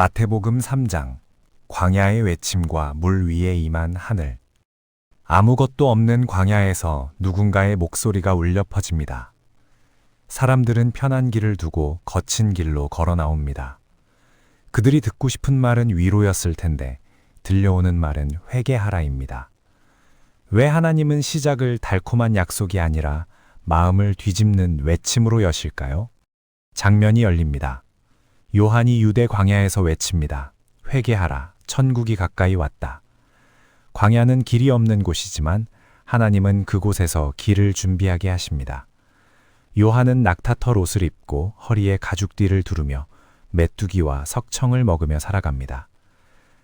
마태복음 3장 광야의 외침과 물 위에 임한 하늘 아무것도 없는 광야에서 누군가의 목소리가 울려 퍼집니다. 사람들은 편한 길을 두고 거친 길로 걸어 나옵니다. 그들이 듣고 싶은 말은 위로였을 텐데 들려오는 말은 회개하라입니다. 왜 하나님은 시작을 달콤한 약속이 아니라 마음을 뒤집는 외침으로 여실까요? 장면이 열립니다. 요한이 유대 광야에서 외칩니다. 회개하라. 천국이 가까이 왔다. 광야는 길이 없는 곳이지만 하나님은 그곳에서 길을 준비하게 하십니다. 요한은 낙타털 옷을 입고 허리에 가죽띠를 두르며 메뚜기와 석청을 먹으며 살아갑니다.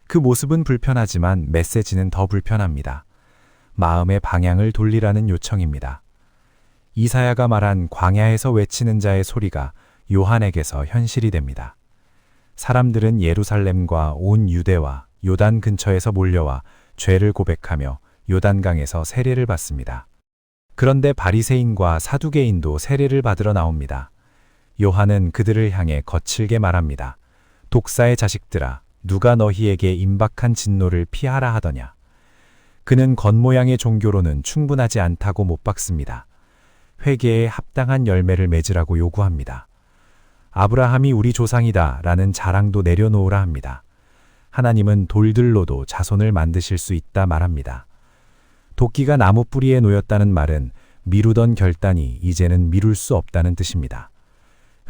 그 모습은 불편하지만 메시지는 더 불편합니다. 마음의 방향을 돌리라는 요청입니다. 이사야가 말한 광야에서 외치는 자의 소리가 요한에게서 현실이 됩니다. 사람들은 예루살렘과 온 유대와 요단 근처에서 몰려와 죄를 고백하며 요단강에서 세례를 받습니다. 그런데 바리새인과 사두개인도 세례를 받으러 나옵니다. 요한은 그들을 향해 거칠게 말합니다. 독사의 자식들아, 누가 너희에게 임박한 진노를 피하라 하더냐. 그는 겉모양의 종교로는 충분하지 않다고 못 박습니다. 회개에 합당한 열매를 맺으라고 요구합니다. 아브라함이 우리 조상이다 라는 자랑도 내려놓으라 합니다. 하나님은 돌들로도 자손을 만드실 수 있다 말합니다. 도끼가 나무 뿌리에 놓였다는 말은 미루던 결단이 이제는 미룰 수 없다는 뜻입니다.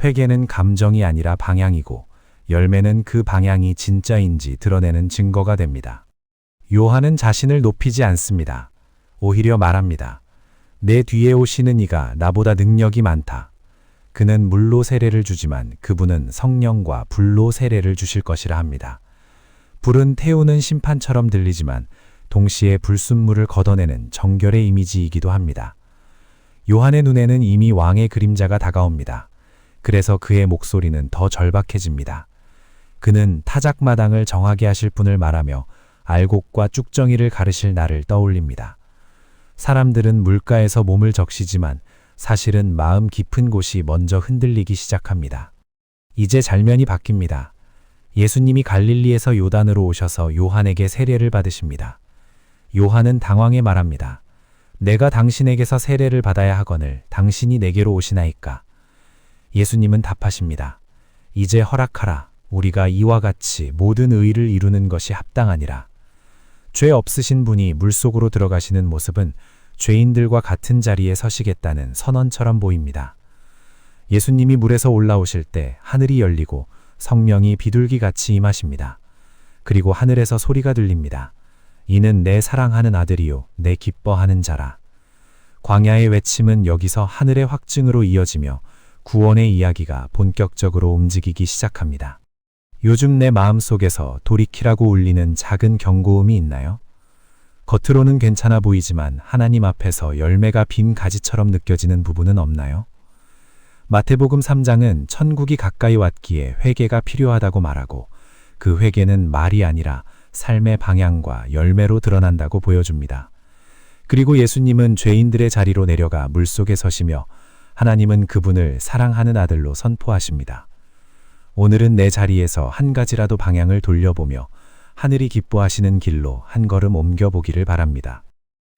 회개는 감정이 아니라 방향이고 열매는 그 방향이 진짜인지 드러내는 증거가 됩니다. 요한은 자신을 높이지 않습니다. 오히려 말합니다. 내 뒤에 오시는 이가 나보다 능력이 많다. 그는 물로 세례를 주지만 그분은 성령과 불로 세례를 주실 것이라 합니다. 불은 태우는 심판처럼 들리지만 동시에 불순물을 걷어내는 정결의 이미지이기도 합니다. 요한의 눈에는 이미 왕의 그림자가 다가옵니다. 그래서 그의 목소리는 더 절박해집니다. 그는 타작마당을 정하게 하실 분을 말하며 알곡과 쭉정이를 가르실 날을 떠올립니다. 사람들은 물가에서 몸을 적시지만 사실은 마음 깊은 곳이 먼저 흔들리기 시작합니다. 이제 잘면이 바뀝니다. 예수님이 갈릴리에서 요단으로 오셔서 요한에게 세례를 받으십니다. 요한은 당황해 말합니다. 내가 당신에게서 세례를 받아야 하거늘 당신이 내게로 오시나이까. 예수님은 답하십니다. 이제 허락하라. 우리가 이와 같이 모든 의를 이루는 것이 합당하니라. 죄 없으신 분이 물속으로 들어가시는 모습은 죄인들과 같은 자리에 서시겠다는 선언처럼 보입니다. 예수님이 물에서 올라오실 때 하늘이 열리고 성령이 비둘기같이 임하십니다. 그리고 하늘에서 소리가 들립니다. 이는 내 사랑하는 아들이요, 내 기뻐하는 자라. 광야의 외침은 여기서 하늘의 확증으로 이어지며 구원의 이야기가 본격적으로 움직이기 시작합니다. 요즘 내 마음 속에서 돌이키라고 울리는 작은 경고음이 있나요? 겉으로는 괜찮아 보이지만 하나님 앞에서 열매가 빈 가지처럼 느껴지는 부분은 없나요? 마태복음 3장은 천국이 가까이 왔기에 회개가 필요하다고 말하고 그 회개는 말이 아니라 삶의 방향과 열매로 드러난다고 보여줍니다. 그리고 예수님은 죄인들의 자리로 내려가 물속에 서시며 하나님은 그분을 사랑하는 아들로 선포하십니다. 오늘은 내 자리에서 한 가지라도 방향을 돌려보며 하늘이 기뻐하시는 길로 한 걸음 옮겨보기를 바랍니다.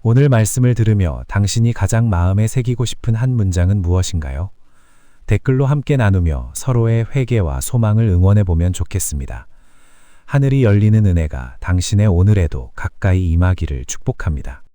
오늘 말씀을 들으며 당신이 가장 마음에 새기고 싶은 한 문장은 무엇인가요? 댓글로 함께 나누며 서로의 회개와 소망을 응원해 보면 좋겠습니다. 하늘이 열리는 은혜가 당신의 오늘에도 가까이 임하기를 축복합니다.